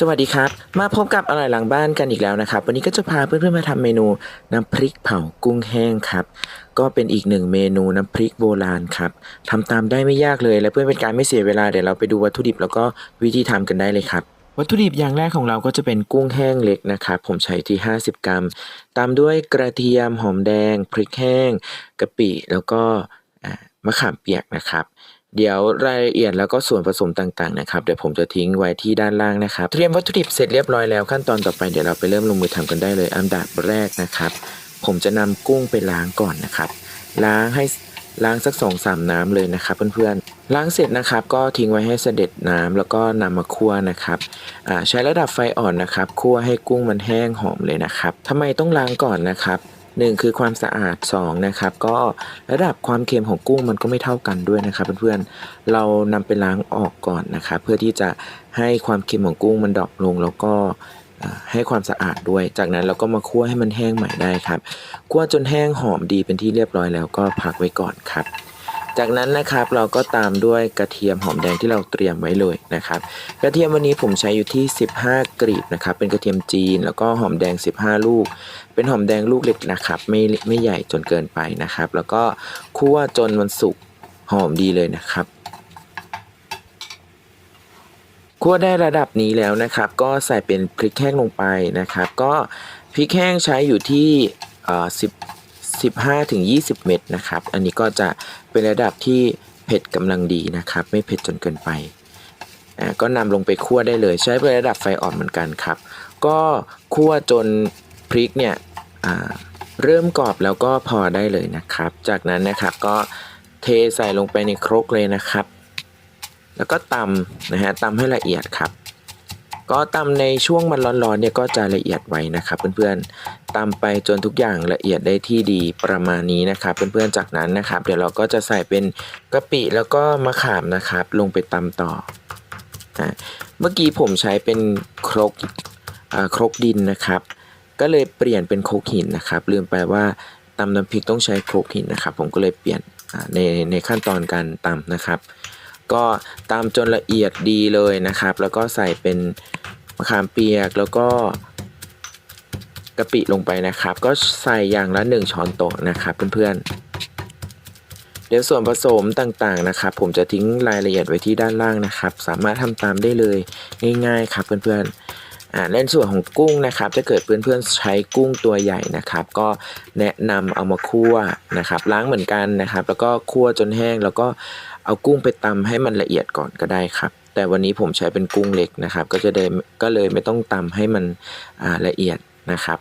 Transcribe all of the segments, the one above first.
สวัสดีครับ มาพบกับอร่อยหลังบ้านกันอีกแล้วนะครับ วันนี้ก็จะพาเพื่อนๆมาทำเมนูน้ำพริกเผากุ้งแห้งครับ ก็เป็นอีกหนึ่งเมนูน้ำพริกโบราณครับทำตามได้ไม่ยากเลย และเพื่อเป็นการไม่เสียเวลาเดี๋ยวเราไปดูวัตถุดิบแล้วก็วิธีทำกันได้เลยครับ วัตถุดิบอย่างแรกของเราก็จะเป็นกุ้งแห้งเล็กนะครับ ผมใช้ที่ 50 กรัม ตามด้วยกระเทียมหอมแดง พริกแห้งกะปิแล้วก็มะขามเปียกนะครับ เดี๋ยวรายละเอียดแล้วก็ส่วนผสมต่างๆนะครับเดี๋ยวผมจะทิ้งไว้ที่ด้านล่างนะครับ เตรียมวัตถุดิบเสร็จเรียบร้อยแล้วขั้นตอนต่อไปเดี๋ยวเราไปเริ่มลงมือทำกันได้เลยอันดับแรกนะครับ ผมจะนำกุ้งไปล้างก่อนนะครับ ล้างให้ล้างสักสองสามน้ำเลยนะครับเพื่อนๆล้างเสร็จนะครับก็ทิ้งไว้ให้เสด็จน้ำแล้วก็นำมาคั่วนะครับใช้ระดับไฟอ่อนนะครับคั่วให้กุ้งมันแห้งหอมเลยนะครับทำไมต้องล้างก่อนนะครับ หนึ่งคือความสะอาดสองนะครับก็ระดับความเค็มของกุ้งมันก็ไม่เท่ากันด้วยนะครับเพื่อนๆเรานำไปล้างออกก่อนนะครับเพื่อที่จะให้ความเค็มของกุ้งมันดรอปลงแล้วก็ให้ความสะอาดด้วย จากนั้นเราก็มาคั่วให้มันแห้งใหม่ได้ครับคั่วจนแห้งหอมดีเป็นที่เรียบร้อยแล้วก็พักไว้ก่อนครับ จากนั้นนะครับเราก็ตามด้วยกระเทียมหอมแดงที่เราเตรียมไว้เลยนะครับ กระเทียมวันนี้ผมใช้อยู่ที่ 15 กรีบนะครับ เป็นกระเทียมจีนแล้วก็หอมแดง 15 ลูก เป็นหอมแดงลูกเล็กนะครับ ไม่ไม่ใหญ่จนเกินไปนะครับ แล้วก็คั่วจนมันสุกหอมดีเลยนะครับคั่วได้ระดับนี้แล้วนะครับ ก็ใส่เป็นพริกแห้งลงไปนะครับ ก็พริกแห้งใช้อยู่ที่สิบ 15-20 เม็ดนะครับ อันนี้ก็จะเป็นระดับที่เผ็ดกำลังดีนะครับ ไม่เผ็ดจนเกินไปอ่าก็นำลงไปคั่วได้เลย ใช้เป็นระดับไฟอ่อนเหมือนกันครับ ก็คั่วจนพริกเนี่ยอ่าเริ่มกรอบแล้วก็พอได้เลยนะครับ จากนั้นนะครับก็เทใส่ลงไปในครกเลยนะครับ แล้วก็ตำนะฮะตำให้ละเอียดครับ ก็ตำในช่วงมันร้อนๆเนี่ยก็จะละเอียดไว้นะครับ เพื่อนๆตำไปจนทุกอย่างละเอียดได้ที่ดีประมาณนี้นะครับ เพื่อนๆจากนั้นนะครับ เดี๋ยวเราก็จะใส่เป็นกะปิแล้วก็มะขามนะครับ ลงไปตำต่ออะเมื่อกี้ผมใช้เป็นครกครกดินนะครับ ก็เลยเปลี่ยนเป็นครกหินนะครับ ลืมไปว่าตำน้ำพริกต้องใช้ครกหินนะครับ ผมก็เลยเปลี่ยนในในขั้นตอนการตำนะครับ ก็ตามจนละเอียดดีเลยนะครับ แล้วก็ใส่เป็นะขามเปียกแล้วก็กะปิลงไปนะครับ ก็ใส่อย่างละ 1 ช้อนโต๊ะนะครับเพื่อนๆ เดี๋ยวส่วนผสมต่างๆนะครับ ผมจะทิ้งรายละเอียดไว้ที่ด้านล่างนะครับ สามารถทำตามได้เลยง่ายๆครับเพื่อนๆอ่าในส่วนของกุ้งนะครับถ้าเกิดเพื่อนๆใช้กุ้งตัวใหญ่นะครับ ก็แนะนำเอามาคั่วนะครับ ล้างเหมือนกันนะครับ แล้วก็คั่วจนแห้งแล้วก็เอากุ้งไปตำให้มันละเอียดก่อนก็ได้ครับ แต่วันนี้ผมใช้เป็นกุ้งเล็กนะครับ ก็จะได้ก็เลยไม่ต้องตำให้มันละเอียดนะครับ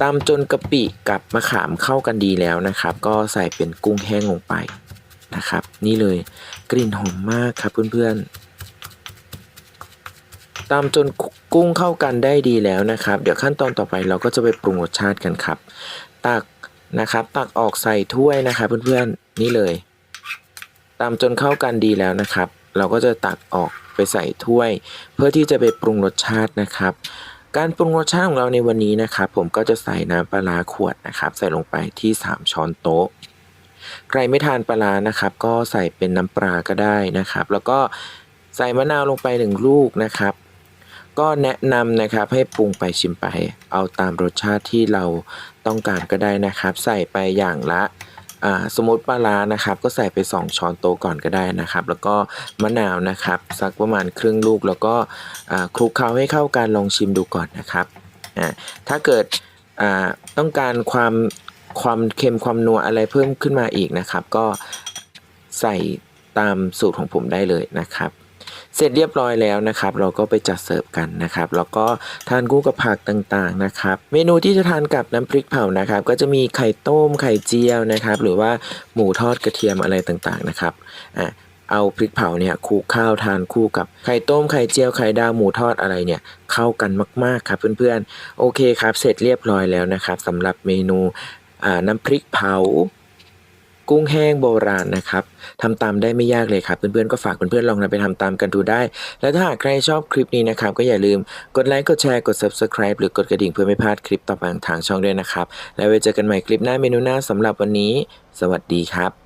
ตำจนกะปิกับมะขามเข้ากันดีแล้วนะครับ ก็ใส่เป็นกุ้งแห้งลงไปนะครับ นี่เลยกลิ่นหอมมากครับเพื่อนๆตามจนกุ้งเข้ากันได้ดีแล้วนะครับ เดี๋ยวขั้นตอนต่อไปเราก็จะไปปรุงรสชาติกันครับ ตักนะครับ ตักออกใส่ถ้วยนะครับเพื่อนๆนี่เลยตามจนเข้ากันดีแล้วนะครับ เราก็จะตักออกไปใส่ถ้วย เพื่อที่จะไปปรุงรสชาตินะครับ การปรุงรสชาติของเราในวันนี้นะครับ ผมก็จะใส่น้ำปลาขวดนะครับ ใส่ลงไปที่ 3 ช้อนโต๊ะ ใครไม่ทานปลานะครับ ก็ใส่เป็นน้ำปลาก็ได้นะครับ แล้วก็ใส่มะนาวลงไปหนึ่งลูกนะครับ ก็แนะนำนะครับให้ปรุงไปชิมไป เอาตามรสชาติที่เราต้องการก็ได้นะครับ ใส่ไปอย่างละ สมมติปลาร้านะครับก็ใส่ไป 2 ช้อนโต๊ะก่อนก็ได้นะครับ แล้วก็มะนาวนะครับสักประมาณครึ่งลูกแล้วก็คลุกเคล้าให้เข้ากันลองชิมดูก่อนนะครับถ้าเกิดต้องการความความเค็มความนัวอะไรเพิ่มขึ้นมาอีกนะครับ ก็ใส่ตามสูตรของผมได้เลยนะครับ เสร็จเรียบร้อยแล้วนะครับ เราก็ไปจัดเสิร์ฟกันนะครับ แล้วก็ทานคู่กับผักต่างๆนะครับ เมนูที่จะทานกับน้ำพริกเผานะครับ ก็จะมีไข่ต้มไข่เจียวนะครับ หรือว่าหมูทอดกระเทียมอะไรต่างๆนะครับอะเอาพริกเผาเนี่ยคลุกข้าวทานคู่กับไข่ต้มไข่เจียวไข่ดาวหมูทอดอะไรเนี่ยเข้ากันมากๆครับเพื่อนๆโอเคครับ เสร็จเรียบร้อยแล้วนะครับสำหรับเมนูอ่าน้ำพริกเผา กุ้งแห้งโบราณนะครับทำตามได้ไม่ยากเลยครับ เพื่อนๆก็ฝากเพื่อนๆลองนำไปทำตามกันดูได้ และถ้าหากใครชอบคลิปนี้นะครับ ก็อย่าลืมกดไลค์กดแชร์กด subscribe หรือกดกระดิ่งเพื่อไม่พลาดคลิปต่อไปของทางช่องด้วยนะครับ แล้วไว้เจอกันใหม่คลิปหน้าเมนูหน้าสำหรับวันนี้ สวัสดีครับ